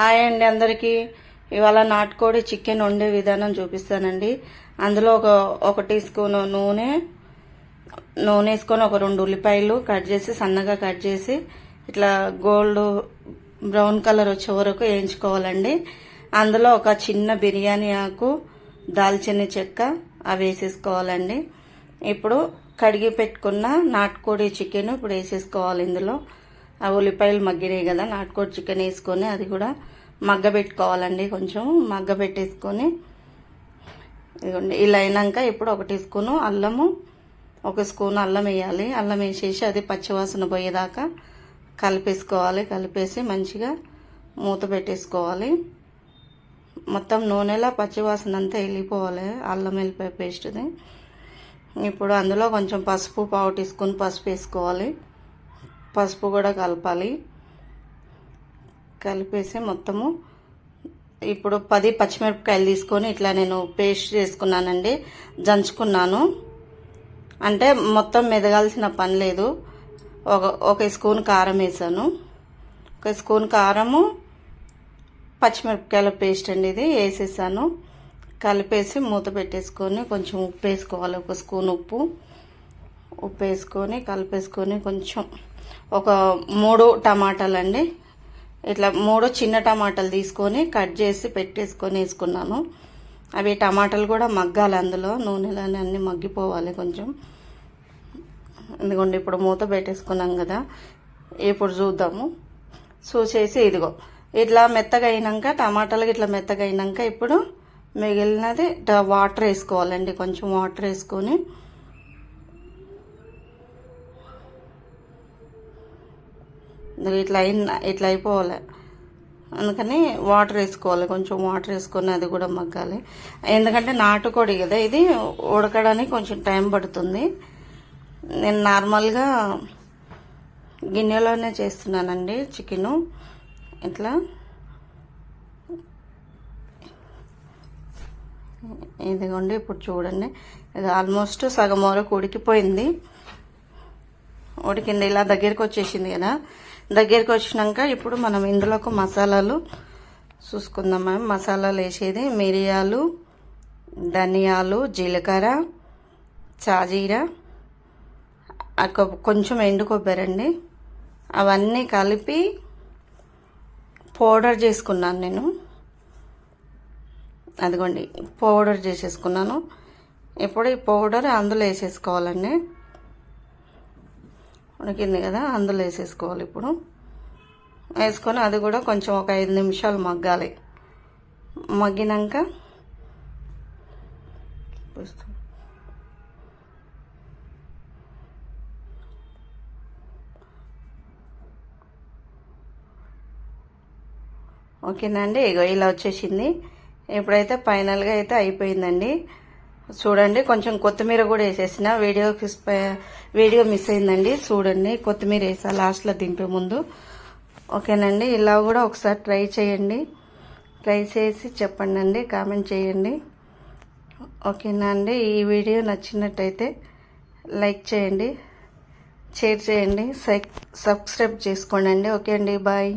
Hi అండి అందరికీ. ఇవాళ నాటుకోడి చికెన్ వండే విధానం చూపిస్తానండి. అందులో ఒక ఒక టీ స్పూన్ నూనె నూనె వేసుకొని ఒక రెండు ఉల్లిపాయలు కట్ చేసి సన్నగా కట్ చేసి ఇట్లా గోల్డ్ బ్రౌన్ కలర్ వచ్చే వరకు వేయించుకోవాలండి. అందులో ఒక చిన్న బిర్యానీ ఆకు దాల్చిన చెక్క అవి వేసేసుకోవాలండి. ఇప్పుడు కడిగి పెట్టుకున్న నాటుకోడి చికెన్ ఇప్పుడు వేసేసుకోవాలి ఇందులో. ఆ ఉల్లిపాయలు మగ్గినాయి కదా నాటుకోడి చికెన్ వేసుకొని అది కూడా మగ్గ పెట్టుకోవాలండి కొంచెం. మగ్గ పెట్టేసుకొని ఇదిగోండి ఇలా అయినాక ఇప్పుడు ఒకటి స్పూను అల్లము ఒక స్పూన్ అల్లం వేయాలి. అల్లం వేసేసి అది పచ్చివాసన పోయేదాకా కలిపేసుకోవాలి. కలిపేసి మంచిగా మూత పెట్టేసుకోవాలి. మొత్తం నూనెలో పచ్చివాసన అంతా వెళ్ళిపోవాలి అల్లం వెళ్ళిపోయి పేస్ట్ది ఇప్పుడు అందులో కొంచెం పసుపు పావు టీ స్పూన్ పసుపు వేసుకోవాలి. పసుపు కూడా కలపాలి. కలిపేసి మొత్తము ఇప్పుడు పది పచ్చిమిరపకాయలు తీసుకొని ఇట్లా నేను పేస్ట్ చేసుకున్నానండి. దంచుకున్నాను. అంటే మొత్తం మెదగాల్సిన పని లేదు. ఒక ఒక స్పూన్ కారం వేసాను. ఒక స్పూన్ కారము పచ్చిమిరపకాయల పేస్ట్ అండి ఇది వేసేసాను. కలిపేసి మూత పెట్టేసుకొని కొంచెం ఉప్పు వేసుకోవాలి. ఒక స్పూన్ ఉప్పు. ఉప్పు వేసుకొని కలిపేసుకొని కొంచెం ఒక మూడు టమాటాలు అండి ఇట్లా మూడు చిన్న టమాటాలు తీసుకొని కట్ చేసి పెట్టేసుకొని వేసుకున్నాను. అవి టమాటాలు కూడా మగ్గాలి అందులో. నూనెలోనే అన్నీ మగ్గిపోవాలి కొంచెం. ఎందుకంటే ఇప్పుడు మూత పెట్టేసుకున్నాం కదా. ఇప్పుడు చూద్దాము. చూసేసి ఇదిగో. ఇట్లా మెత్తగా అయినాక టమాటాలు ఇట్లా మెత్తగా అయినాక ఇప్పుడు మిగిలినది వాటర్ వేసుకోవాలండి. కొంచెం వాటర్ వేసుకొని ఇట్లా అయిన ఇట్లా అయిపోవాలి. అందుకని వాటర్ వేసుకోవాలి. కొంచెం వాటర్ వేసుకొని అది కూడా మగ్గాలి. ఎందుకంటే నాటుకోడి కదా ఇది ఉడకడానికి కొంచెం టైం పడుతుంది. నేను నార్మల్గా గిన్నెలోనే చేస్తున్నానండి చికెను. ఇట్లా. ఇదిగోండి ఇప్పుడు చూడండి. ఇది ఆల్మోస్ట్ సగం వరకు ఉడికిపోయింది. ఉడికింది ఇలా దగ్గరికి వచ్చేసింది కదా. దగ్గరికి వచ్చినాక ఇప్పుడు మనం ఇందులోకి మసాలాలు చూసుకుందాం మనం మసాలాలు వేసేది మిరియాలు ధనియాలు జీలకర్ర చాజీర కొంచెం ఎండు కొబ్బరి అండి. అవన్నీ కలిపి పౌడర్ చేసుకున్నాను నేను. అదిగోండి పౌడర్ చేసేసుకున్నాను. ఇప్పుడు ఈ పౌడర్ అందులో వేసేసుకోవాలండి. ఉడికింది కదా అందులో వేసేసుకోవాలి ఇప్పుడు. వేసుకొని అది కూడా కొంచెం ఒక ఐదు నిమిషాలు మగ్గాలి. మగ్గినాక ఓకేనండి ఇగో ఇలా వచ్చేసింది. ఇప్పుడైతే ఫైనల్గా అయితే అయిపోయిందండి. చూడండి కొంచెం కొత్తిమీర కూడా వేసేసిన. వీడియో వీడియో మిస్ అయిందండి. చూడండి కొత్తిమీర వేసా లాస్ట్లో దింపే ముందు. ఓకేనండి ఇలా కూడా ఒకసారి ట్రై చేయండి. ట్రై చేసి చెప్పండి అండి కామెంట్ చేయండి. ఓకేనా అండి ఈ వీడియో నచ్చినట్టయితే లైక్ చేయండి షేర్ చేయండి సబ్స్క్రైబ్ చేసుకోండి ఓకే అండి బాయ్.